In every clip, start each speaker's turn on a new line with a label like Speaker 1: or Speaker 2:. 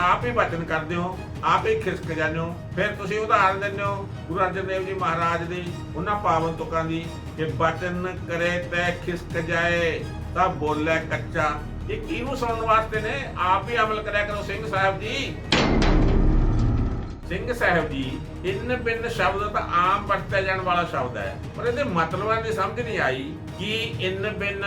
Speaker 1: ਆਪ ਹੀ ਬਚਨ ਕਰਦੇ ਹੋ, ਆਪ ਹੀ ਖਿਸਕ ਜਾਂਦੇ ਹੋ, ਫਿਰ ਤੁਸੀਂ ਉਦਾਹਰਨ ਦਿੰਦੇ ਹੋ ਗੁਰੂ ਅਰਜਨ ਦੇਵ ਜੀ ਮਹਾਰਾਜ ਦੀ, ਉਹਨਾਂ ਪਾਵਨ ਤੁਕਾਂ ਦੀ ਕਿ ਬਚਨ ਕਰੇ ਤੈ ਖਿਸਕ ਜਾਏ, ਤਾਂ ਬੋਲੇ ਕੱਚਾ। ਇਹ ਕਿਹਨੂੰ ਸੁਣਨ ਵਾਸਤੇ ਨੇ? ਆਪ ਹੀ ਅਮਲ ਕਰਿਆ ਕਰੋ ਸਿੰਘ ਸਾਹਿਬ ਜੀ। ਸਿੰਘ ਸਾਹਿਬ ਜੀ, ਇੰਨ ਬਿਨ ਸ਼ਬਦ ਤਾਂ ਆਮ ਵਰਤਿਆ ਜਾਣ ਵਾਲਾ ਸ਼ਬਦ ਹੈ। ਪਰ ਇਹਦੇ ਮਤਲਬਾਂ ਦੀ ਸਮਝ ਨਹੀਂ ਆਈ ਕਿ ਇੰਨ ਬਿਨ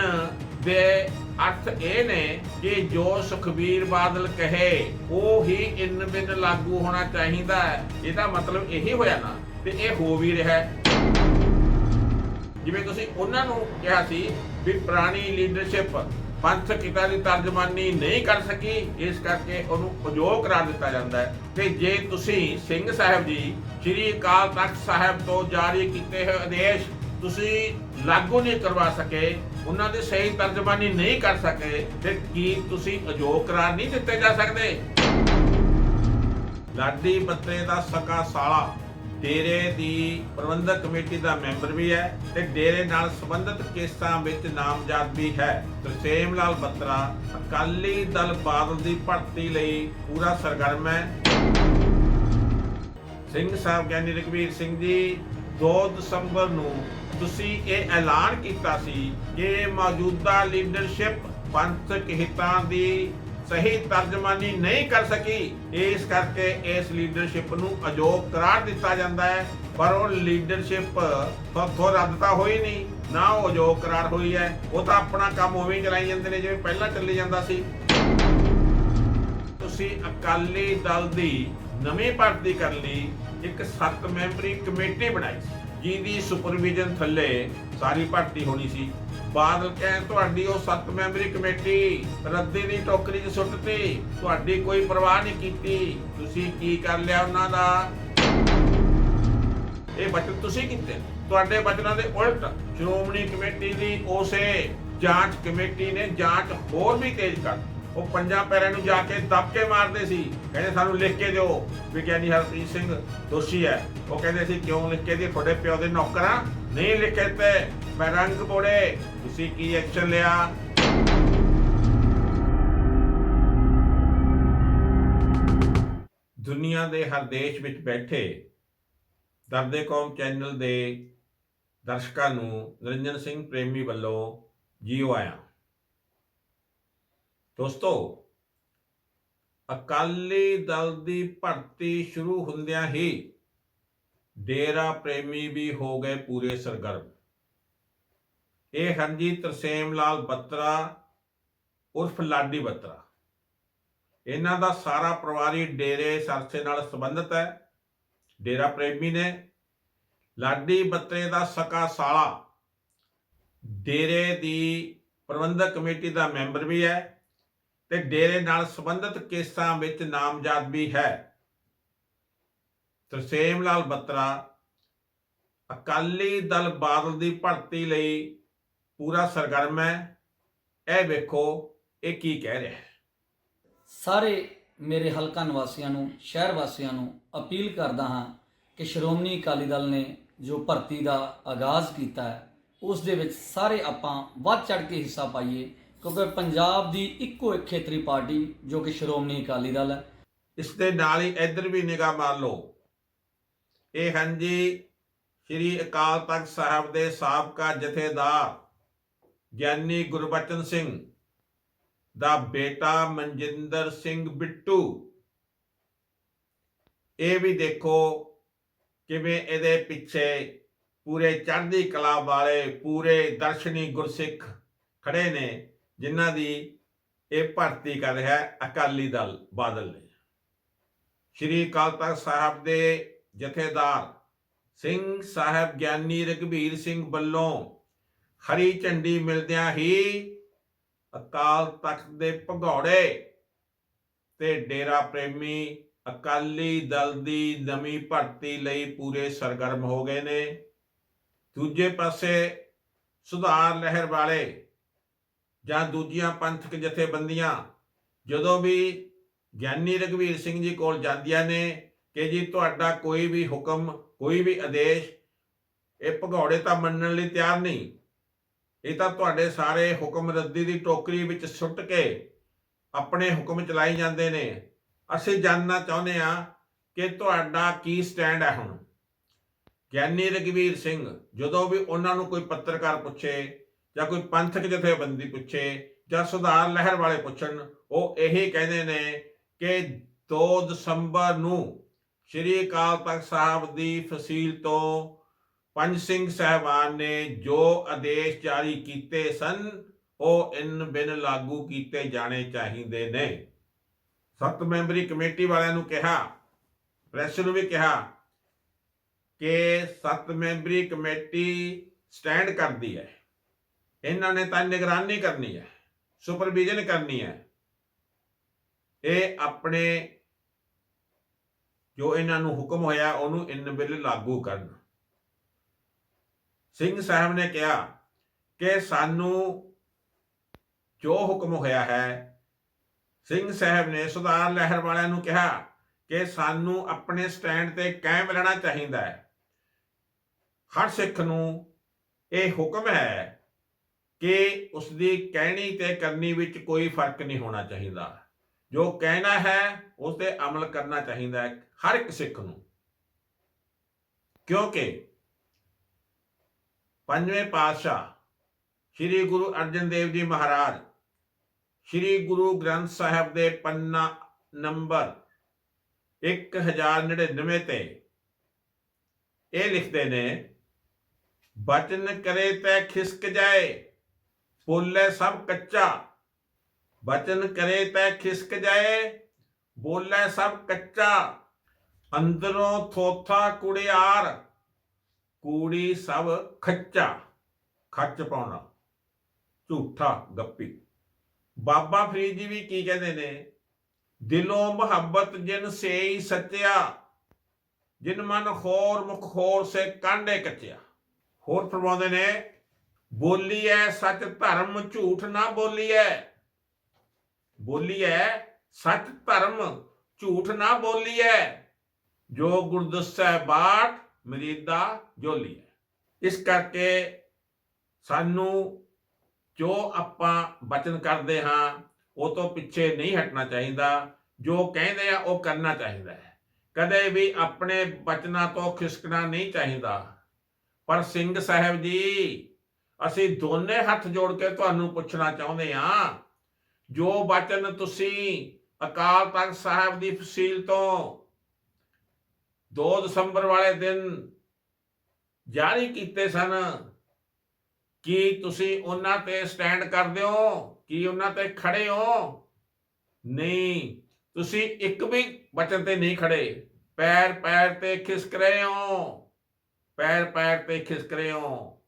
Speaker 1: ਦੇ ਅਰਥ ਇਹ ਨੇ ਕਿ ਜੋ ਸੁਖਬੀਰ ਬਾਦਲ ਕਹੇ, ਉਹ ਹੀ ਇਨ ਬਿਨ ਲਾਗੂ ਹੋਣਾ ਚਾਹੀਦਾ ਹੈ। ਇਹਦਾ ਮਤਲਬ ਇਹੀ ਹੋਇਆ ਨਾ ਤੇ ਇਹ ਹੋ ਵੀ ਰਿਹਾ ਹੈ। ਜਿਵੇਂ ਤੁਸੀਂ ਉਹਨਾਂ ਨੂੰ ਕਿਹਾ ਸੀ ਵੀ ਪੁਰਾਣੀ ਲੀਡਰਸ਼ਿਪ ਪੰਥਕ ਕਿਤਾ ਦੀ ਤਰਜਮਾਨੀ ਨਹੀਂ ਕਰ ਸਕੀ, ਇਸ ਕਰਕੇ ਉਹਨੂੰ ਉਜੋਗ ਕਰਾਰ ਦਿੱਤਾ ਜਾਂਦਾ ਹੈ। ਤੇ ਜੇ ਤੁਸੀਂ ਸਿੰਘ ਸਾਹਿਬ ਜੀ, ਸ੍ਰੀ ਅਕਾਲ ਤਖਤ ਸਾਹਿਬ ਤੋਂ ਜਾਰੀ ਕੀਤੇ ਹੋਏ ਆਦੇਸ਼ ਤੁਸੀਂ ਲਾਗੂ ਨਹੀਂ ਕਰਵਾ ਸਕੇ ਉਹਨਾਂ ਦੀ ਸਹੀ ਤਰਜਮਾਨੀ ਨਹੀਂ ਕਰ ਸਕੇ ਤੇ ਕੀ ਤੁਸੀਂ ਅਜੋਗ ਕਰਾਰ ਨਹੀਂ ਦਿੱਤੇ ਜਾ ਸਕਦੇ? ਲਾਡੀ ਬੱਤਰੇ ਦਾ ਸਕਾ ਸਾਲਾ, ਡੇਰੇ ਦੀ ਪ੍ਰਬੰਧਕ ਕਮੇਟੀ ਦਾ ਮੈਂਬਰ ਵੀ ਹੈ ਤੇ ਡੇਰੇ ਨਾਲ ਸੰਬੰਧਿਤ ਕੇਸਾਂ ਵਿੱਚ ਨਾਮਜ਼ਦ ਵੀ ਹੈ। ਤਰਸੇਮ ਲਾਲ ਬੱਤਰਾ, ਅਕਾਲੀ ਦਲ ਬਾਦਲ ਦੀ ਭਰਤੀ ਲਈ ਪੂਰਾ ਸਰਗਰਮ ਹੈ। ਸਿੰਘ ਸਾਹਿਬ ਗਿਆਨੀ ਰਘਵੀਰ ਸਿੰਘ ਜੀ 2 ਦਸੰਬਰ ਨੂੰ ਤੁਸੀਂ ਇਹ ਐਲਾਨ ਕੀਤਾ ਸੀ ਕਿ ਮੌਜੂਦਾ ਲੀਡਰਸ਼ਿਪ ਪੰਥਕ ਹਿੱਤਾਂ ਦੀ ਸਹੀ ਤਰਜਮਾਨੀ ਨਹੀਂ ਕਰ ਸਕੀ। ਇਸ ਕਰਕੇ ਇਸ ਲੀਡਰਸ਼ਿਪ ਨੂੰ ਅਜੋਗ ਕਰਾਰ ਦਿੱਤਾ ਜਾਂਦਾ ਹੈ, ਪਰ ਉਹ ਲੀਡਰਸ਼ਿਪ ਤੋਂ ਰੱਦ ਤਾਂ ਹੋਈ ਨਹੀਂ, ਨਾ ਉਹ ਅਜੋਗ ਕਰਾਰ ਹੋਈ ਹੈ। ਉਹ ਤਾਂ ਆਪਣਾ ਕੰਮ ਉਵੇਂ ਹੀ ਚਲਾਈ ਜਾਂਦੇ ਨੇ, ਜਿਵੇਂ ਪਹਿਲਾਂ ਚੱਲੀ ਜਾਂਦਾ ਸੀ। ਤੁਸੀਂ ਅਕਾਲੀ ਦਲ ਦੀ ਨਵੀਂ ਭਰਤੀ ਕਰਨ ਲਈ ਇੱਕ 7 ਮੈਂਬਰੀ ਕਮੇਟੀ ਬਣਾਈ ਸੀ। ਜਿਹਦੀ ਸੁਪਰਵਿਜ਼ਨ ਥੱਲੇ ਸਾਰੀ ਭਰਤੀ ਹੋਣੀ ਸੀ। ਬਾਦਲ ਕਹਿਣ, ਤੁਹਾਡੀ ਉਹ ਸੱਤ ਮੈਂਬਰੀ ਕਮੇਟੀ ਰੱਦੀ ਦੀ ਟੋਕਰੀ 'ਚ ਸੁੱਟਤੀ। ਤੁਹਾਡੀ ਕੋਈ ਪਰਵਾਹ ਨਹੀਂ ਕੀਤੀ। ਤੁਸੀਂ ਕੀ ਕਰ ਲਿਆ ਉਹਨਾਂ ਦਾ? ਇਹ ਬਚਨ ਤੁਸੀਂ ਕੀਤੇ। ਤੁਹਾਡੇ ਬਚਨਾਂ ਦੇ ਉਲਟ ਸ਼੍ਰੋਮਣੀ ਕਮੇਟੀ ਦੀ ਉਸੇ ਜਾਂਚ ਕਮੇਟੀ ਨੇ ਜਾਂਚ ਹੋਰ ਵੀ ਤੇਜ਼ ਕਰ ਉਹ ਪੰਜਾਂ ਪੈਰਾਂ ਨੂੰ ਜਾ ਕੇ ਦੱਬ ਮਾਰਦੇ ਸੀ। ਕਹਿੰਦੇ ਸਾਨੂੰ ਲਿਖ ਕੇ ਦਿਓ। ਵੀ ਵਿਗਿਆਨੀ ਹਰਪ੍ਰੀਤ ਸਿੰਘ ਦੋਸ਼ੀ ਹੈ। ਉਹ ਕਹਿੰਦੇ ਸੀ, ਕਿਉਂ ਲਿਖ ਕੇ ਦੀ ਤੁਹਾਡੇ ਪਿਓ ਦੇ ਨੌਕਰਾਂ ਨਹੀਂ ਲਿਖੇ ਤੇ ਮੈਂ ਰੰਗ ਬੋੜੇ ਤੁਸੀਂ ਕੀ ਐਕਸ਼ਨ ਲਿਆ? ਦੁਨੀਆ ਦੇ ਹਰ ਦੇਸ਼ ਵਿੱਚ ਬੈਠੇ ਦਰਦੇ ਕੌਮ ਚੈਨਲ ਦੇ ਦਰਸ਼ਕਾਂ ਨੂੰ ਨਿਰੰਜਨ ਸਿੰਘ ਪ੍ਰੇਮੀ ਵੱਲੋਂ ਜੀਓ ਆਇਆ। ਦੋਸਤੋ, ਅਕਾਲੀ ਦਲ ਦੀ ਭਰਤੀ ਸ਼ੁਰੂ ਹੁੰਦਿਆਂ ਹੀ ਡੇਰਾ ਪ੍ਰੇਮੀ ਵੀ ਹੋ ਗਏ ਪੂਰੇ ਸਰਗਰਮ। ਇਹ ਹਨ ਜੀ ਤਰਸੇਮ ਲਾਲ ਬੱਤਰਾ, ਉਰਫ ਲਾਡੀ ਬੱਤਰਾ। ਇਹਨਾਂ ਦਾ ਸਾਰਾ ਪਰਿਵਾਰੀ ਡੇਰੇ ਸਰਸੇ ਨਾਲ ਸੰਬੰਧਿਤ ਹੈ। ਡੇਰਾ ਪ੍ਰੇਮੀ ਨੇ ਲਾਡੀ ਬੱਤਰੇ ਦਾ ਸਕਾ ਸਾਲਾ, ਡੇਰੇ ਦੀ ਪ੍ਰਬੰਧਕ ਕਮੇਟੀ ਦਾ ਮੈਂਬਰ ਵੀ ਹੈ। ਤੇ ਡੇਰੇ ਨਾਲ ਸੰਬੰਧਿਤ ਕੇਸਾਂ ਵਿੱਚ ਨਾਮਜ਼ਦ ਵੀ ਹੈ। ਤਰਸੇਮ ਲਾਲ ਬੱਤਰਾ, ਅਕਾਲੀ ਦਲ ਬਾਦਲ ਦੀ ਭਰਤੀ ਲਈ ਪੂਰਾ ਸਰਗਰਮ ਹੈ। ਇਹ ਵੇਖੋ, ਇਹ ਕੀ ਕਹਿ ਰਿਹਾ ਹੈ।
Speaker 2: ਸਾਰੇ ਮੇਰੇ ਹਲਕਾ ਨਿਵਾਸੀਆਂ ਨੂੰ, ਸ਼ਹਿਰ ਵਾਸੀਆਂ ਨੂੰ ਅਪੀਲ ਕਰਦਾ ਹਾਂ ਕਿ ਸ਼੍ਰੋਮਣੀ ਅਕਾਲੀ ਦਲ ਨੇ ਜੋ ਭਰਤੀ ਦਾ ਆਗਾਜ਼ ਕੀਤਾ ਹੈ, ਉਸ ਦੇ ਵਿੱਚ ਸਾਰੇ ਆਪਾਂ ਵੱਧ ਚੜ ਕੇ ਹਿੱਸਾ ਪਾਈਏ। ਕਿਉਂਕਿ ਪੰਜਾਬ ਦੀ ਇੱਕੋ ਇੱਕ ਖੇਤਰੀ ਪਾਰਟੀ ਜੋ ਕਿ ਸ਼੍ਰੋਮਣੀ ਅਕਾਲੀ ਦਲ ਹੈ।
Speaker 1: ਇਸ ਦੇ ਨਾਲ ਹੀ ਇੱਧਰ ਵੀ ਨਿਗਾਹ ਮਾਰ ਲਓ। ਇਹ ਹਨ ਜੀ ਸ੍ਰੀ ਅਕਾਲ ਤਖਤ ਸਾਹਿਬ ਦੇ ਸਾਬਕਾ ਜਥੇਦਾਰ ਗਿਆਨੀ ਗੁਰਬਚਨ ਸਿੰਘ ਦਾ ਬੇਟਾ ਮਨਜਿੰਦਰ ਸਿੰਘ ਬਿੱਟੂ। ਇਹ ਵੀ ਦੇਖੋ ਕਿਵੇਂ ਇਹਦੇ ਪਿੱਛੇ ਪੂਰੇ ਚੜ੍ਹਦੀ ਕਲਾ ਵਾਲੇ, ਪੂਰੇ ਦਰਸ਼ਨੀ ਗੁਰਸਿੱਖ ਖੜੇ ਨੇ। ਜਿਨ੍ਹਾਂ ਦੀ ਇਹ ਭਰਤੀ ਕਰ ਰਿਹਾ ਹੈ ਅਕਾਲੀ ਦਲ ਬਾਦਲ ਨੇ। ਸ਼੍ਰੀ ਅਕਾਲ ਤਖਤ ਸਾਹਿਬ ਦੇ ਜਥੇਦਾਰ ਸਿੰਘ ਸਾਹਿਬ ਗਿਆਨੀ ਰਘਬੀਰ ਸਿੰਘ ਵੱਲੋਂ ਹਰੀ ਝੰਡੀ ਮਿਲਦਿਆਂ ਹੀ ਅਕਾਲ ਤਖਤ ਦੇ ਭਗੌੜੇ ਤੇ ਡੇਰਾ ਪ੍ਰੇਮੀ ਅਕਾਲੀ ਦਲ ਦੀ ਨਵੀਂ ਭਰਤੀ ਲਈ ਪੂਰੇ ਸਰਗਰਮ ਹੋ ਗਏ ਨੇ। ਦੂਜੇ ਪਾਸੇ ਸੁਧਾਰ ਲਹਿਰ ਵਾਲੇ ਜਾਂ ਦੂਜੀਆਂ ਪੰਥਕ ਜਥੇਬੰਦੀਆਂ, ਜਦੋਂ ਵੀ ਗਿਆਨੀ ਰਘਵੀਰ ਸਿੰਘ ਜੀ ਕੋਲ ਜਾਂਦੀਆਂ ਨੇ ਕਿ ਜੀ ਤੁਹਾਡਾ ਕੋਈ ਵੀ ਹੁਕਮ, ਕੋਈ ਵੀ ਆਦੇਸ਼, ਇਹ ਭਗੌੜੇ ਤਾਂ ਮੰਨਣ ਲਈ ਤਿਆਰ ਨਹੀਂ। ਇਹ ਤਾਂ ਤੁਹਾਡੇ ਸਾਰੇ ਹੁਕਮ ਰੱਦੀ ਦੀ ਟੋਕਰੀ ਵਿੱਚ ਸੁੱਟ ਕੇ ਆਪਣੇ ਹੁਕਮ ਚਲਾਈ ਜਾਂਦੇ ਨੇ। ਅਸੀਂ ਜਾਣਨਾ ਚਾਹੁੰਦੇ ਆ ਕਿ ਤੁਹਾਡਾ ਕੀ ਸਟੈਂਡ ਹੈ ਹੁਣ। ਗਿਆਨੀ ਰਗਵੀਰ ਸਿੰਘ ਜਦੋਂ ਵੀ ਉਹਨਾਂ ਨੂੰ ਕੋਈ ਪੱਤਰਕਾਰ ਪੁੱਛੇ ਜਾਂ ਕੋਈ ਪੰਥਕ ਜਥੇਬੰਦੀ ਪੁੱਛੇ ਜਾਂ ਸੁਧਾਰ ਲਹਿਰ ਵਾਲੇ ਪੁੱਛਣ, ਉਹ ਇਹੀ ਕਹਿੰਦੇ ਨੇ ਕਿ 2 ਦਸੰਬਰ ਨੂੰ ਸ਼੍ਰੀ ਅਕਾਲ ਤਖਤ ਸਾਹਿਬ ਦੀ ਫਸੀਲ ਤੋਂ ਪੰਜ ਸਿੰਘ ਸਹਿਬਾਨ ਨੇ ਜੋ ਆਦੇਸ਼ ਜਾਰੀ ਕੀਤੇ ਸਨ, ਉਹ ਇਨ ਬਿਨ ਲਾਗੂ ਕੀਤੇ ਜਾਣੇ ਚਾਹੀਦੇ ਨੇ। ਸੱਤ ਮੈਂਬਰੀ ਕਮੇਟੀ ਵਾਲਿਆਂ ਨੂੰ ਕਿਹਾ, ਪ੍ਰੈਸ ਨੂੰ ਵੀ ਕਿਹਾ ਕਿ ਸੱਤ ਮੈਂਬਰੀ ਕਮੇਟੀ ਸਟੈਂਡ ਕਰਦੀ ਹੈ। ਇਹਨਾਂ ਨੇ ਤਾਂ ਨਿਗਰਾਨੀ ਕਰਨੀ ਹੈ ਸੁਪਰਵਿਜ਼ਨ ਕਰਨੀ ਹੈ। ਇਹ ਆਪਣੇ ਜੋ ਇਹਨਾਂ ਨੂੰ ਹੁਕਮ ਹੋਇਆ, ਉਹਨੂੰ ਇਨ ਬਿਲ ਲਾਗੂ ਕਰਨ। ਸਿੰਘ ਸਾਹਿਬ ਨੇ ਕਿਹਾ ਕਿ ਸਾਨੂੰ ਜੋ ਹੁਕਮ ਹੋਇਆ ਹੈ, ਸਿੰਘ ਸਾਹਿਬ ਨੇ ਸੁਧਾਰ ਲਹਿਰ ਵਾਲਿਆਂ ਨੂੰ ਕਿਹਾ ਕਿ ਸਾਨੂੰ ਆਪਣੇ ਸਟੈਂਡ ਤੇ ਕਾਇਮ ਰਹਿਣਾ ਚਾਹੀਦਾ ਹੈ। ਹਰ ਸਿੱਖ ਨੂੰ ਇਹ ਹੁਕਮ ਹੈ ਕਿ ਉਸ ਦੀ ਕਹਿਣੀ ਤੇ ਕਰਨੀ ਵਿੱਚ ਕੋਈ ਫ਼ਰਕ ਨਹੀਂ ਹੋਣਾ ਚਾਹੀਦਾ। ਜੋ ਕਹਿਣਾ ਹੈ ਉਸ ਤੇ ਅਮਲ ਕਰਨਾ ਚਾਹੀਦਾ ਹੈ ਹਰ ਇੱਕ ਸਿੱਖ ਨੂੰ। ਕਿਉਂਕਿ ਪੰਜਵੇਂ ਪਾਤਸ਼ਾਹ ਸ੍ਰੀ ਗੁਰੂ ਅਰਜਨ ਦੇਵ ਜੀ ਮਹਾਰਾਜ ਸ੍ਰੀ ਗੁਰੂ ਗ੍ਰੰਥ ਸਾਹਿਬ ਦੇ ਪੰਨਾ ਨੰਬਰ 1099 ਤੇ ਇਹ ਲਿਖਦੇ ਨੇ, ਬਚਨ ਕਰੇ ਤੈ ਖਿਸਕ ਜਾਏ ਬੋਲੇ ਸਭ ਕੱਚਾ, ਬਚਨ ਕਰੇ ਤੈ ਖਿਸਕ ਜਾਏ, ਬੋਲੇ ਸਭ ਕੱਚਾ, ਅੰਦਰੋਂ ਥੋਥਾ ਕੁੜਿਆਰ, ਕੂੜੀ ਸਭ ਖੱਚਾ। ਖੱਚ ਪਾਉਣਾ, ਝੂਠਾ ਗੱਪੀ। ਬਾਬਾ ਫਰੀਦ ਜੀ ਵੀ ਕੀ ਕਹਿੰਦੇ ਨੇ? ਦਿਲੋਂ ਮੁਹੱਬਤ ਜਿਨ ਸੇਈ ਸੱਚਿਆ, ਜਿਨ ਮਨ ਖੋਰ ਮੁਖ ਖੋਰ ਸੇ ਕਾਂਡੇ ਕੱਚਿਆ। ਹੋਰ ਫਰਮਾਉਂਦੇ ਨੇ ਬੋਲੀਐ ਸੱਚ ਧਰਮ ਝੂਠ ਨਾ ਬੋਲੀਐ। ਬੋਲੀਐ ਸੱਚ ਧਰਮ ਝੂਠ ਨਾ ਬੋਲੀਐ। ਜੋ ਗੁਰਦਸੈ ਬਾਟ, ਮਰੀਦਾ ਜੋਲੀਐ। ਇਸ ਕਰਕੇ ਸਾਨੂੰ ਜੋ ਆਪਾਂ ਬਚਨ ਕਰਦੇ ਹਾਂ, ਉਹ ਤੋਂ ਪਿੱਛੇ ਨਹੀਂ ਹਟਣਾ ਚਾਹੀਦਾ। ਜੋ ਕਹਿੰਦੇ ਆ, ਉਹ ਕਰਨਾ ਚਾਹੀਦਾ ਹੈ। ਕਦੇ ਵੀ ਆਪਣੇ ਬਚਨਾਂ ਤੋਂ ਖਿਸਕਣਾ ਨਹੀਂ ਚਾਹੀਦਾ। ਪਰ ਸਿੰਘ ਸਾਹਿਬ ਜੀ ਅਸੀਂ ਦੋਨੇ ਹੱਥ ਜੋੜ ਕੇ ਤੁਹਾਨੂੰ ਪੁੱਛਣਾ ਚਾਹੁੰਦੇ ਹਾਂ, ਜੋ ਬਚਨ ਤੁਸੀਂ ਅਕਾਲ ਤਖਤ ਸਾਹਿਬ ਦੀ ਫਸੀਲ ਤੋਂ 2 ਦਸੰਬਰ ਵਾਲੇ ਦਿਨ ਜਾਰੀ ਕੀਤੇ ਸਨ, ਕੀ ਤੁਸੀਂ ਉਹਨਾਂ ਤੇ ਸਟੈਂਡ ਕਰਦੇ ਹੋ? ਕੀ ਉਹਨਾਂ ਤੇ ਖੜੇ ਹੋ? ਨਹੀਂ, ਤੁਸੀਂ ਇੱਕ ਵੀ ਬਚਨ ਤੇ ਨਹੀਂ ਖੜੇ। ਪੈਰ ਪੈਰ ਤੇ ਖਿਸਕ ਰਹੇ ਹੋ। ਪੈਰ ਪੈਰ ਤੇ ਖਿਸਕ ਰਹੇ ਹੋ।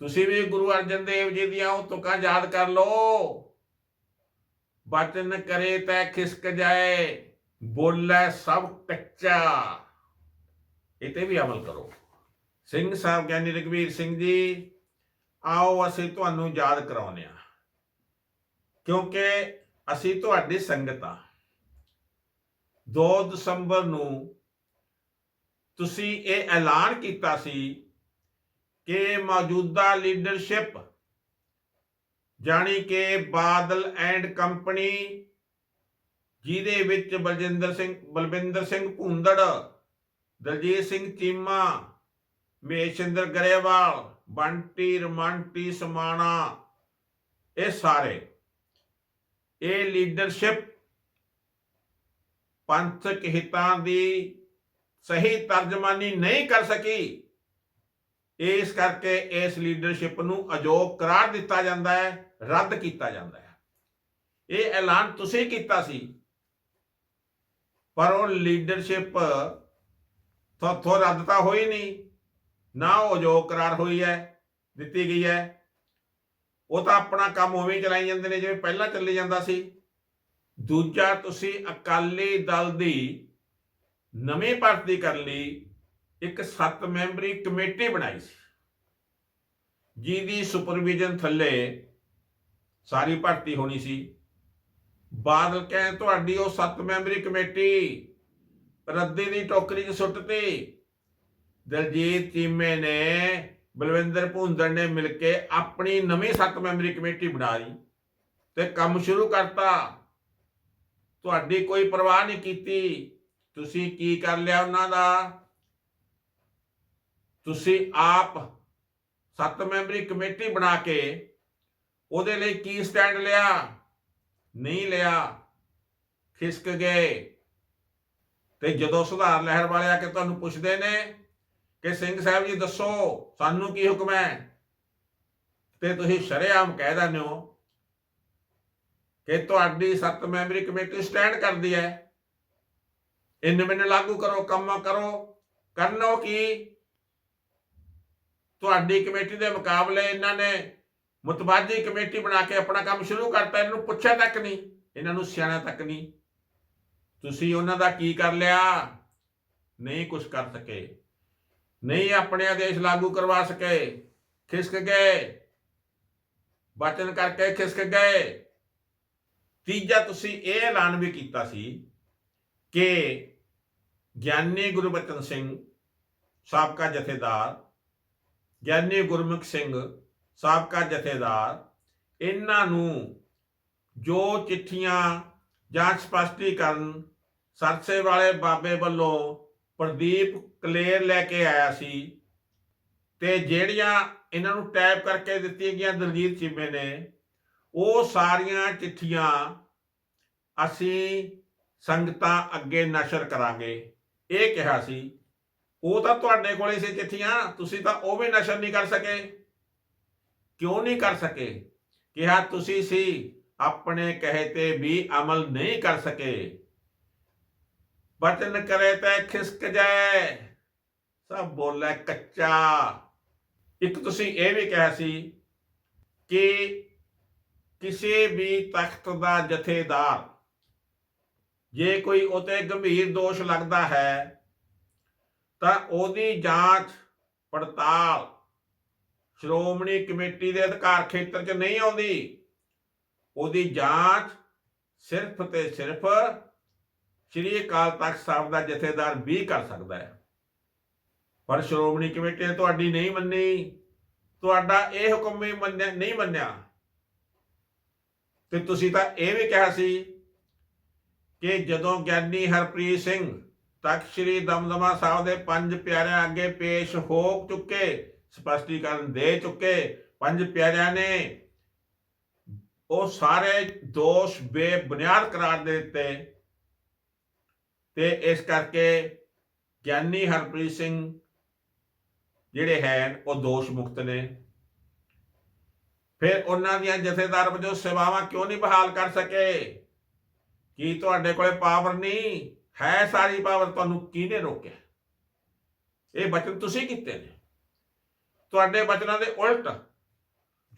Speaker 1: ਤੁਸੀਂ ਵੀ ਗੁਰੂ ਅਰਜਨ ਦੇਵ ਜੀ ਦੀਆਂ ਉਹ ਤੁਕਾਂ ਯਾਦ ਕਰ ਲਓ। ਬਚਨ ਕਰੇ ਤੈ ਖਿਸਕ ਜਾਏ, ਬੋਲੇ ਸਭ ਕੱਚਾ। ਇਹ ਤੇ ਵੀ ਅਮਲ ਕਰੋ। ਸਿੰਘ ਸਾਹਿਬ ਗਿਆਨੀ ਰਗਵੀਰ ਸਿੰਘ ਜੀ, ਆਓ ਅਸੀਂ ਤੁਹਾਨੂੰ ਯਾਦ ਕਰਾਉਂਦੇ ਆ ਕਿਉਂਕਿ ਅਸੀਂ ਤੁਹਾਡੀ ਸੰਗਤ ਆ 2 ਦਸੰਬਰ ਨੂੰ ਤੁਸੀਂ ਇਹ ਐਲਾਨ ਕੀਤਾ ਸੀ ਕਿ ਮੌਜੂਦਾ ਲੀਡਰਸ਼ਿਪ ਜਾਣੀ ਕਿ ਬਾਦਲ ਐਂਡ ਕੰਪਨੀ ਜਿਹਦੇ ਵਿੱਚ ਬਲਜਿੰਦਰ ਸਿੰਘ, ਬਲਵਿੰਦਰ ਸਿੰਘ ਭੁੰਦੜ, ਦਲਜੀਤ ਸਿੰਘ ਚੀਮਾ ਮੇਸ਼ਿੰਦਰ ਗਰੇਵਾਲ, ਬੰਟੀ ਰਮੰਟੀ ਸਮਾਣਾ, ਇਹ ਸਾਰੇ। ਇਹ ਲੀਡਰਸ਼ਿਪ ਪੰਥਕ ਹਿੱਤਾਂ ਦੀ ਸਹੀ ਤਰਜਮਾਨੀ ਨਹੀਂ ਕਰ ਸਕੀ। ਇਸ ਕਰਕੇ ਇਸ ਲੀਡਰਸ਼ਿਪ ਨੂੰ ਅਯੋਗ ਕਰਾਰ ਦਿੱਤਾ ਜਾਂਦਾ ਹੈ, ਰੱਦ ਕੀਤਾ ਜਾਂਦਾ ਹੈ। ਇਹ ਐਲਾਨ ਤੁਸੀਂ ਕੀਤਾ ਸੀ, ਪਰ ਉਹ ਲੀਡਰਸ਼ਿਪ ਥੋਥੋਂ ਰੱਦ ਤਾਂ ਹੋਈ ਨਹੀਂ, ਨਾ ਉਹ ਅਯੋਗ ਕਰਾਰ ਹੋਈ ਹੈ, ਦਿੱਤੀ ਗਈ ਹੈ। ਉਹ ਤਾਂ ਆਪਣਾ ਕੰਮ ਉਵੇਂ ਹੀ ਚਲਾਈ ਜਾਂਦੇ ਨੇ, ਜਿਵੇਂ ਪਹਿਲਾਂ ਚੱਲੀ ਜਾਂਦਾ ਸੀ। ਦੂਜਾ ਤੁਸੀਂ ਅਕਾਲੀ ਦਲ ਦੀ ਨਵੀਂ ਭਰਤੀ ਕਰਨ ਲਈ ਇੱਕ ਸੱਤ ਮੈਂਬਰੀ ਕਮੇਟੀ ਬਣਾਈ ਸੀ। ਜਿਹਦੀ ਸੁਪਰਵਿਜ਼ਨ ਥੱਲੇ ਸਾਰੀ ਭਰਤੀ ਹੋਣੀ ਸੀ। ਬਾਦਲ ਕਹੇ ਤੁਹਾਡੀ ਉਹ ਸੱਤ ਮੈਂਬਰੀ ਕਮੇਟੀ ਰੱਦੀ ਦੀ ਟੋਕਰੀ 'ਚ ਸੁੱਟਤੀ ਦਲਜੀਤ ਚੀਮੇ ਨੇ, ਬਲਵਿੰਦਰ ਭੁੰਦੜ ਨੇ ਮਿਲ ਕੇ ਆਪਣੀ ਨਵੀਂ ਸੱਤ ਮੈਂਬਰੀ ਕਮੇਟੀ ਬਣਾ ਲਈ ਤੇ ਕੰਮ ਸ਼ੁਰੂ ਕਰਤਾ। ਤੁਹਾਡੀ ਕੋਈ ਪਰਵਾਹ ਨਹੀਂ ਕੀਤੀ। ਤੁਸੀਂ ਕੀ ਕਰ ਲਿਆ ਉਹਨਾਂ ਦਾ? ਤੁਸੀਂ ਆਪ ਸੱਤ ਮੈਂਬਰੀ ਕਮੇਟੀ ਬਣਾ ਕੇ ਉਹਦੇ ਲਈ ਕੀ ਸਟੈਂਡ ਲਿਆ? ਨਹੀਂ ਲਿਆ। ਖਿਸਕ ਗਏ। ਤੇ ਜਦੋਂ ਸੁਧਾਰ ਲਹਿਰ ਵਾਲੇ ਆ ਕੇ ਤੁਹਾਨੂੰ ਪੁੱਛਦੇ ਨੇ ਕਿ ਸਿੰਘ ਸਾਹਿਬ ਜੀ ਦੱਸੋ, ਸਾਨੂੰ ਕੀ ਹੁਕਮ ਹੈ? ਤੇ ਤੁਸੀਂ ਸ਼ਰੇਆਮ ਕਹਿ ਦਿੰਦੇ ਹੋ ਕਿ ਤੁਹਾਡੀ ਸੱਤ ਮੈਂਬਰੀ ਕਮੇਟੀ ਸਟੈਂਡ ਕਰਦੀ ਹੈ। ਇਨ ਮੈਨੂੰ ਲਾਗੂ ਕਰੋ, ਕੰਮ ਕਰੋ। ਕਰਨੋ ਕੀ? ਤੁਹਾਡੀ ਕਮੇਟੀ ਦੇ ਮੁਕਾਬਲੇ ਇਹਨਾਂ ਨੇ ਮੁਤਬਾਦੀ ਕਮੇਟੀ ਬਣਾ ਕੇ ਆਪਣਾ ਕੰਮ ਸ਼ੁਰੂ ਕਰਤਾ, ਇਹਨਾਂ ਨੂੰ ਪੁੱਛਿਆ ਤੱਕ ਨਹੀਂ, ਇਹਨਾਂ ਨੂੰ ਸਿਆਣਾ ਤੱਕ ਨਹੀਂ। ਤੁਸੀਂ ਉਹਨਾਂ ਦਾ ਕੀ ਕਰ ਲਿਆ? ਨਹੀਂ ਕੁਝ ਕਰ ਸਕੇ। ਨਹੀਂ ਆਪਣੇ ਆਦੇਸ਼ ਲਾਗੂ ਕਰਵਾ ਸਕੇ। ਖਿਸਕ ਗਏ। ਬਚਨ ਕਰਕੇ ਖਿਸਕ ਗਏ। ਤੀਜਾ ਤੁਸੀਂ ਇਹ ਐਲਾਨ ਵੀ ਕੀਤਾ ਸੀ ਕਿ ਗਿਆਨੀ ਗੁਰਬਚਨ ਸਿੰਘ, ਸਾਬਕਾ ਜਥੇਦਾਰ ਗਿਆਨੀ ਗੁਰਮੁਖ ਸਿੰਘ ਸਾਬਕਾ ਜਥੇਦਾਰ, ਇਹਨਾਂ ਨੂੰ ਜੋ ਚਿੱਠੀਆਂ ਜਾਂ ਸਪਸ਼ਟੀਕਰਨ ਸਰਸੇ ਵਾਲੇ ਬਾਬੇ ਵੱਲੋਂ ਪ੍ਰਦੀਪ ਕਲੇਰ ਲੈ ਕੇ ਆਇਆ ਸੀ ਤੇ ਜਿਹੜੀਆਂ ਇਹਨਾਂ ਨੂੰ ਟਾਈਪ ਕਰਕੇ ਦਿੱਤੀਆਂ ਗਈਆਂ ਦਲਜੀਤ ਚੀਮੇ ਨੇ, ਉਹ ਸਾਰੀਆਂ ਚਿੱਠੀਆਂ ਅਸੀਂ ਸੰਗਤਾਂ ਅੱਗੇ ਨਸ਼ਰ ਕਰਾਂਗੇ। ਇਹ ਕਿਹਾ ਸੀ ਉਹ ਤਾਂ ਤੁਹਾਡੇ ਕੋਲੇ ਸੀ ਚਿੱਠੀਆਂ, ਤੁਸੀਂ ਤਾਂ ਉਹ ਵੀ ਨਸ਼ਰ ਨਹੀਂ ਕਰ ਸਕੇ। ਕਿਉਂ ਨਹੀਂ ਕਰ ਸਕੇ? ਕਿਹਾ, ਤੁਸੀਂ ਸੀ, ਆਪਣੇ ਕਹੇ ਤੇ ਵੀ ਅਮਲ ਨਹੀਂ ਕਰ ਸਕੇ। ਬਚਨ ਕਰੇ ਤਾਂ ਖਿਸਕ ਜਾਏ। ਸਭ ਬੋਲੇ ਕੱਚਾ। ਇੱਕ ਤੁਸੀਂ ਇਹ ਵੀ ਕਿਹਾ ਸੀ ਕਿ ਕਿਸੇ ਵੀ ਤਖਤ ਦਾ ਜਥੇਦਾਰ, ਜੇ ਕੋਈ ਉਤੇ ਗੰਭੀਰ ਦੋਸ਼ ਲੱਗਦਾ ਹੈ ਤਾਂ ਉਹਦੀ ਜਾਂਚ ਪੜਤਾਲ ਸ਼੍ਰੋਮਣੀ ਕਮੇਟੀ ਦੇ ਅਧਿਕਾਰ ਖੇਤਰ 'ਚ ਨਹੀਂ ਆਉਂਦੀ। ਉਹਦੀ ਜਾਂਚ ਸਿਰਫ ਤੇ ਸਿਰਫ ਸ਼੍ਰੀ ਅਕਾਲ ਤਖਤ ਸਾਹਿਬ ਦਾ ਜਥੇਦਾਰ ਵੀ ਕਰ ਸਕਦਾ ਹੈ। ਪਰ ਸ਼੍ਰੋਮਣੀ ਕਮੇਟੀ ਨੇ ਤੁਹਾਡੀ ਨਹੀਂ ਮੰਨੀ। ਤੁਹਾਡਾ ਇਹ ਹੁਕਮ ਵੀ ਮੰਨਿਆ ਨਹੀਂ ਮੰਨਿਆ। ਤੇ ਤੁਸੀਂ ਤਾਂ ਇਹ ਵੀ ਕਿਹਾ ਸੀ ਕਿ ਜਦੋਂ ਗਿਆਨੀ ਹਰਪ੍ਰੀਤ ਸਿੰਘ ਤਖਤ ਸ੍ਰੀ ਦਮਦਮਾ ਸਾਹਿਬ ਦੇ ਪੰਜ ਪਿਆਰਿਆਂ ਅੱਗੇ ਪੇਸ਼ ਹੋ ਚੁੱਕੇ, ਸਪਸ਼ਟੀਕਰਨ ਦੇ ਚੁੱਕੇ। ਪੰਜ ਪਿਆਰਿਆਂ ਨੇ ਉਹ ਸਾਰੇ ਦੋਸ਼ ਬੇਬੁਨਿਆਦ ਕਰਾਰ ਦੇ ਦਿੱਤੇ। ਤੇ ਇਸ ਕਰਕੇ ਗਿਆਨੀ ਹਰਪ੍ਰੀਤ ਸਿੰਘ ਜਿਹੜੇ ਹੈ ਉਹ ਦੋਸ਼ ਮੁਕਤ ਨੇ। ਫਿਰ ਉਹਨਾਂ ਦੀਆਂ ਜਥੇਦਾਰ ਵਜੋਂ ਸੇਵਾਵਾਂ ਕਿਉਂ ਨਹੀਂ ਬਹਾਲ ਕਰ ਸਕੇ? ਕੀ ਤੁਹਾਡੇ ਕੋਲੇ ਪਾਵਰ ਨਹੀਂ? ਹੈ ਸਾਰੀ ਪਾਵਰ ਤੁਹਾਨੂੰ ਕਿਹਨੇ ਰੋਕਿਆ? ਇਹ ਬਚਨ ਤੁਸੀਂ ਕੀਤੇ ਨੇ। ਤੁਹਾਡੇ ਬਚਨਾਂ ਦੇ ਉਲਟ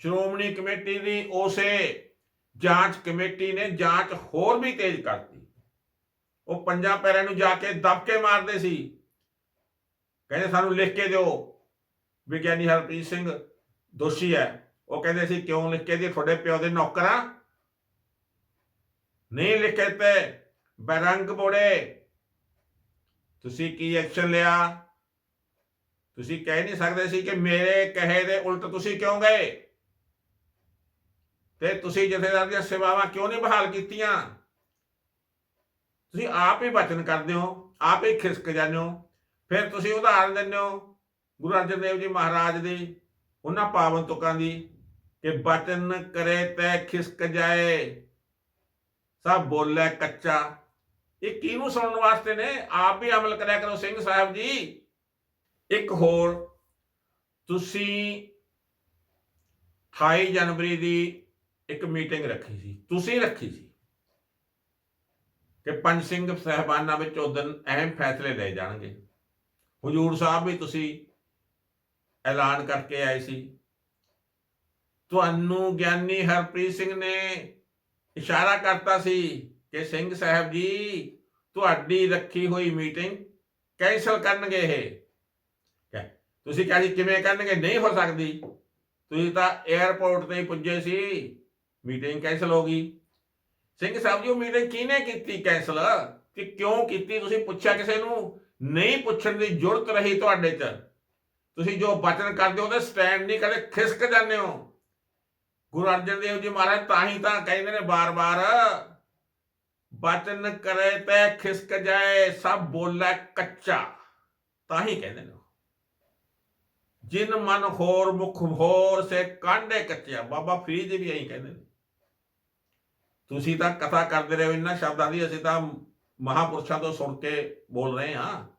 Speaker 1: ਸ਼੍ਰੋਮਣੀ ਕਮੇਟੀ ਦੀ ਉਸੇ ਜਾਂਚ ਕਮੇਟੀ ਨੇ ਜਾਂਚ ਹੋਰ ਵੀ ਤੇਜ਼ ਕਰਤੀ। ਉਹ ਪੰਜਾਂ ਪੈਰਾਂ ਨੂੰ ਜਾ ਕੇ ਦਬਕੇ ਮਾਰਦੇ ਸੀ। ਕਹਿੰਦੇ ਸਾਨੂੰ ਲਿਖ ਕੇ ਦਿਓ। ਵਿਗਿਆਨੀ ਹਰਪ੍ਰੀਤ ਸਿੰਘ ਦੋਸ਼ੀ ਹੈ। ਉਹ ਕਹਿੰਦੇ ਸੀ, ਕਿਉਂ ਲਿਖ ਕੇ ਦੀ ਤੁਹਾਡੇ ਪਿਓ ਦੇ ਨੌਕਰਾਂ ਨਹੀਂ ਲਿਖੇ ਤੇ ਬਰੰਗ ਬੋੜੇ ਤੁਸੀਂ ਕੀ ਐਕਸ਼ਨ ਲਿਆ? ਤੁਸੀਂ ਕਹਿ ਨਹੀਂ ਸਕਦੇ ਸੀ ਕਿ ਮੇਰੇ ਕਹੇ ਦੇ ਉਲਟ ਤੁਸੀਂ ਕਿਉਂ ਗਏ? ਤੇ ਤੁਸੀਂ ਜਥੇਦਾਰ ਦੀਆਂ ਸੇਵਾਵਾਂ ਕਿਉਂ ਨਹੀਂ ਬਹਾਲ ਕੀਤੀਆਂ? ਤੁਸੀਂ ਆਪ ਹੀ ਬਚਨ ਕਰਦੇ ਹੋ, ਆਪ ਹੀ ਖਿਸਕ ਜਾਂਦੇ ਹੋ। ਫਿਰ ਤੁਸੀਂ ਉਦਾਹਰਨ ਦਿੰਦੇ ਹੋ ਗੁਰੂ ਅਰਜਨ ਦੇਵ ਜੀ ਮਹਾਰਾਜ ਦੀ, ਉਹਨਾਂ ਪਾਵਨ ਤੁਕਾਂ ਦੀ ਕਿ ਬਚਨ ਕਰੇ ਤੈ ਖਿਸਕ ਜਾਏ। ਸਭ ਬੋਲੇ ਕੱਚਾ। ਇਹ ਕਿਹਨੂੰ ਸੁਣਨ ਵਾਸਤੇ ਨੇ? ਆਪ ਵੀ ਅਮਲ ਕਰਿਆ ਕਰੋ ਸਿੰਘ ਸਾਹਿਬ ਜੀ। ਇੱਕ ਹੋਰ, ਤੁਸੀਂ 28 ਜਨਵਰੀ ਦੀ ਇੱਕ ਮੀਟਿੰਗ ਰੱਖੀ ਸੀ, ਤੁਸੀਂ ਰੱਖੀ ਸੀ ਕਿ ਪੰਜ ਸਿੰਘ ਸਹਿਬਾਨਾਂ ਵਿੱਚ ਉਸ ਦਿਨ ਅਹਿਮ ਫੈਸਲੇ ਲਏ ਜਾਣਗੇ। ਹਜੂਰ ਸਾਹਿਬ ਵੀ ਤੁਸੀਂ ਐਲਾਨ ਕਰਕੇ ਆਏ ਸੀ। ਤੁਹਾਨੂੰ ਗਿਆਨੀ ਹਰਪ੍ਰੀਤ ਸਿੰਘ ਨੇ ਇਸ਼ਾਰਾ ਕਰਤਾ ਸੀ ਕਿ ਸਿੰਘ ਸਾਹਿਬ ਜੀ, ਤੁਹਾਡੀ ਰੱਖੀ ਹੋਈ ਮੀਟਿੰਗ ਕੈਂਸਲ ਕਰਨਗੇ ਇਹ। ਤੁਸੀਂ ਕਿਹਾ ਸੀ ਕਿਵੇਂ ਕਰਨਗੇ? ਨਹੀਂ ਹੋ ਸਕਦੀ। ਤੁਸੀਂ ਤਾਂ 에ਅਰਪੋਰਟ ਤੇ ਪੁੱਜੇ ਸੀ, ਮੀਟਿੰਗ ਕੈਂਸਲ ਹੋ ਗਈ। ਸਿੰਘ ਸਾਹਿਬ ਜੀ, ਉਹ ਮੀਟਿੰਗ ਕਿਹਨੇ ਕੀਤੀ ਕੈਂਸਲ? ਕਿ ਕਿਉਂ ਕੀਤੀ? ਤੁਸੀਂ ਪੁੱਛਿਆ ਕਿਸੇ ਨੂੰ? ਨਹੀਂ ਪੁੱਛਣ ਦੀ ਜ਼ਰੂਰਤ ਰਹੀ ਤੁਹਾਡੇ 'ਚ। ਤੁਸੀਂ ਜੋ ਬਚਨ ਕਰਦੇ ਹੋ, ਉਹਦੇ ਸਟੈਂਡ ਨਹੀਂ ਕਦੇ ਖਿਸਕ ਜਾਂਦੇ ਹੋ। ਗੁਰੂ ਅਰਜਨ ਦੇਵ ਜੀ ਮਹਾਰਾਜ ਤਾਂ ਹੀ ਤਾਂ ਕਹਿੰਦੇ ਨੇ ਬਾਰ-ਬਾਰ ਬਚਨ ਕਰੇ ਤੇ ਖਿਸਕ ਜਾਏ, ਸਭ ਬੋਲੇ ਕੱਚਾ। ਤਾਂ ਹੀ ਕਹਿੰਦੇ ਨੇ ਜਿਨ ਮਨ ਹੋਰ ਮੁਖ ਹੋਰ, ਸੇ ਕਾਂਡੇ ਕੱਚਿਆ। ਬਾਬਾ ਫਰੀਦ ਵੀ ਐਂ ਕਹਿੰਦੇ ਨੇ। ਤੁਸੀਂ ਤਾਂ ਕਥਾ ਕਰਦੇ ਰਹੇ ਹੋ, ਇਹਨਾਂ ਸ਼ਬਦਾਂ ਦੀ ਅਸੀਂ ਤਾਂ ਮਹਾਪੁਰਸ਼ਾਂ ਤੋਂ ਸੁਣ ਕੇ ਬੋਲ ਰਹੇ ਹਾਂ।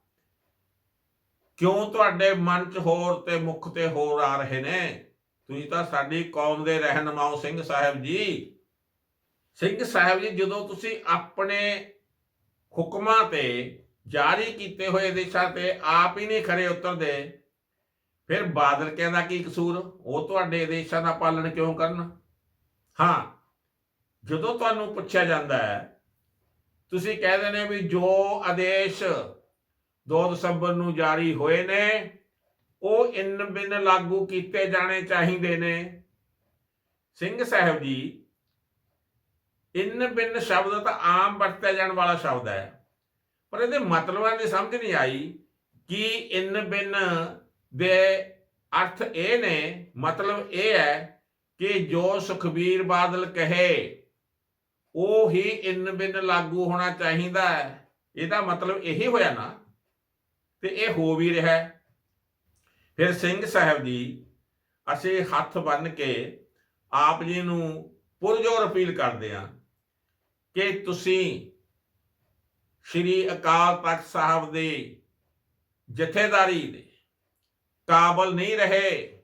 Speaker 1: ਕਿਉਂ ਤੁਹਾਡੇ ਮਨ 'ਚ ਹੋਰ ਤੇ ਮੁਖ ਤੇ ਹੋਰ ਆ ਰਹੇ ਨੇ? ਤੁਸੀਂ ਤਾਂ ਸਾਡੀ ਕੌਮ ਦੇ ਰਹਿਨਮਾਓ ਸਿੰਘ ਸਾਹਿਬ ਜੀ। ਸਿੰਘ ਸਾਹਿਬ ਜੀ, ਜਦੋਂ ਤੁਸੀਂ ਆਪਣੇ ਹੁਕਮਾਂ ਤੇ ਜਾਰੀ ਕੀਤੇ ਹੋਏ ਦੇਸ਼ਾਂ ਤੇ ਆਪ ਹੀ ਨਹੀਂ ਖਰੇ ਉਤਰਦੇ, ਫਿਰ ਬਾਦਲ ਕਹਿੰਦਾ ਕੀ ਕਸੂਰ? ਉਹ ਤੁਹਾਡੇ ਦੇਸ਼ਾਂ ਦਾ ਪਾਲਣ ਕਿਉਂ ਕਰਨ? ਹਾਂ, ਜਦੋਂ ਤੁਹਾਨੂੰ ਪੁੱਛਿਆ ਜਾਂਦਾ ਹੈ, ਤੁਸੀਂ ਕਹਿੰਦੇ ਨੇ ਵੀ ਜੋ ਆਦੇਸ਼ 2 ਦਸੰਬਰ ਨੂੰ ਜਾਰੀ ਹੋਏ ਨੇ, ਉਹ ਇਨ ਬਿਨ ਲਾਗੂ ਕੀਤੇ ਜਾਣੇ ਚਾਹੀਦੇ ਨੇ। ਸਿੰਘ ਸਾਹਿਬ ਜੀ ਇੰਨ ਬਿੰਨ ਸ਼ਬਦ ਤਾਂ ਆਮ ਵਰਤਿਆ ਜਾਣ ਵਾਲਾ ਸ਼ਬਦ ਹੈ। ਪਰ ਇਹਦੇ ਮਤਲਬਾਂ ਦੀ ਸਮਝ ਨਹੀਂ ਆਈ ਕਿ ਇਨ ਬਿੰਨ ਦੇ ਅਰਥ ਇਹ ਨੇ, ਮਤਲਬ ਇਹ ਹੈ ਕਿ ਜੋ ਸੁਖਬੀਰ ਬਾਦਲ ਕਹੇ, ਉਹ ਹੀ ਇੰਨ ਬਿੰਨ ਲਾਗੂ ਹੋਣਾ ਚਾਹੀਦਾ ਹੈ। ਇਹਦਾ ਮਤਲਬ ਇਹੀ ਹੋਇਆ ਨਾ, ਤੇ ਇਹ ਹੋ ਵੀ ਰਿਹਾ ਫਿਰ ਸਿੰਘ ਸਾਹਿਬ ਜੀ, ਅਸੀਂ ਹੱਥ ਬੰਨ ਕੇ ਆਪ ਜੀ ਨੂੰ ਪੁਰਜੋਰ ਅਪੀਲ ਕਰਦੇ ਹਾਂ ਕਿ ਤੁਸੀਂ ਸ਼੍ਰੀ ਅਕਾਲ ਤਖਤ ਸਾਹਿਬ ਦੇ ਜਥੇਦਾਰੀ ਦੇ ਕਾਬਲ ਨਹੀਂ ਰਹੇ,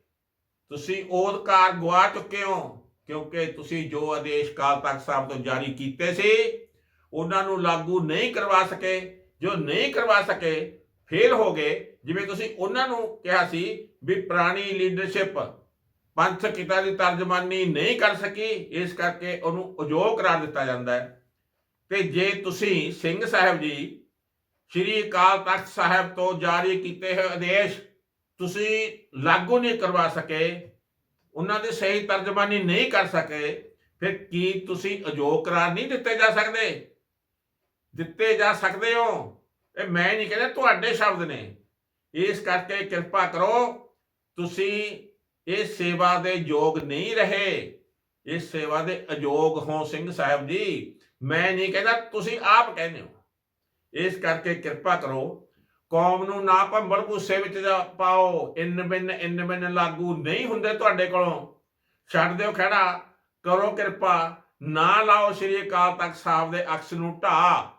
Speaker 1: ਤੁਸੀਂ ਉਹ ਅਧਿਕਾਰ ਗਵਾ ਚੁੱਕੇ ਹੋ, ਕਿਉਂਕਿ ਤੁਸੀਂ ਜੋ ਆਦੇਸ਼ ਕਾਲ ਤਖਤ ਸਾਹਿਬ ਤੋਂ ਜਾਰੀ ਕੀਤੇ ਸੀ, ਉਹਨਾਂ ਨੂੰ ਲਾਗੂ ਨਹੀਂ ਕਰਵਾ ਸਕੇ। ਜੋ ਨਹੀਂ ਕਰਵਾ ਸਕੇ, ਫੇਲ ਹੋ ਗਏ। ਜਿਵੇਂ ਤੁਸੀਂ ਉਹਨਾਂ ਨੂੰ ਕਿਹਾ ਸੀ ਵੀ ਪੁਰਾਣੀ ਲੀਡਰਸ਼ਿਪ ਪੰਥ ਕਿਤਾ ਦੀ ਤਰਜਮਾਨੀ ਨਹੀਂ ਕਰ ਸਕੀ, ਇਸ ਕਰਕੇ ਉਹਨੂੰ ਅਯੋਗ ਕਰਾ ਦਿੱਤਾ ਜਾਂਦਾ ਹੈ। ਤੇ ਜੇ ਤੁਸੀਂ ਸਿੰਘ ਸਾਹਿਬ ਜੀ ਸ਼੍ਰੀ ਅਕਾਲ ਤਖਤ ਸਾਹਿਬ ਤੋਂ ਜਾਰੀ ਕੀਤੇ ਹੋਏ ਆਦੇਸ਼ ਤੁਸੀਂ ਲਾਗੂ ਨਹੀਂ ਕਰਵਾ ਸਕੇ, ਉਹਨਾਂ ਦੀ ਸਹੀ ਤਰਜਮਾਨੀ ਨਹੀਂ ਕਰ ਸਕੇ, ਫਿਰ ਕੀ ਤੁਸੀਂ ਅਯੋਗ ਕਰਾਰ ਨਹੀਂ ਦਿੱਤੇ ਜਾ ਸਕਦੇ? ਦਿੱਤੇ ਜਾ ਸਕਦੇ ਹੋ? ਇਹ ਮੈਂ ਨਹੀਂ ਕਹਿੰਦਾ, ਤੁਹਾਡੇ ਸ਼ਬਦ ਨੇ। ਇਸ ਕਰਕੇ ਕਿਰਪਾ ਕਰੋ, ਤੁਸੀਂ ਇਹ ਸੇਵਾ ਦੇ ਯੋਗ ਨਹੀਂ ਰਹੇ। ਇਸ ਸੇਵਾ ਦੇ ਅਯੋਗ ਹੋ ਸਿੰਘ ਸਾਹਿਬ ਜੀ ਮੈਂ ਨਹੀਂ ਕਹਿੰਦਾ, ਤੁਸੀਂ ਆਪ ਕਹਿੰਦੇ ਹੋ। ਇਸ ਕਰਕੇ ਕਿਰਪਾ ਕਰੋ, ਕੌਮ ਨੂੰ ਨਾ ਭੰਬਲ ਭੂਸੇ ਵਿੱਚ ਜਾ ਪਾਓ। ਇੰਨ ਬਿਨ ਇੰਨ ਬਿਨ ਲਾਗੂ ਨਹੀਂ ਹੁੰਦੇ ਤੁਹਾਡੇ ਕੋਲੋਂ। ਛੱਡ ਦਿਓ ਖੜਾ ਕਰੋ ਕਿਰਪਾ, ਨਾ ਲਾਓ ਸ਼੍ਰੀ ਅਕਾਲ ਤਖਤ ਸਾਹਿਬ ਦੇ ਅਕਸ ਨੂੰ ਢਾ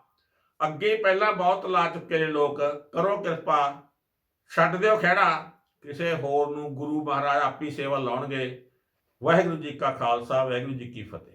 Speaker 1: ਅੱਗੇ ਪਹਿਲਾਂ ਬਹੁਤ ਲਾ ਚੁੱਕੇ ਨੇ ਲੋਕ, ਕਰੋ ਕਿਰਪਾ। ਛੱਡ ਦਿਓ ਖੜਾ ਕਿਸੇ ਹੋਰ ਨੂੰ ਗੁਰੂ ਮਹਾਰਾਜ ਆਪੀ ਸੇਵਾ ਲਾਉਣਗੇ। ਵਾਹਿਗੁਰੂ ਜੀ ਕਾ ਖਾਲਸਾ, ਵਾਹਿਗੁਰੂ ਜੀ ਕੀ ਫਤਿਹ।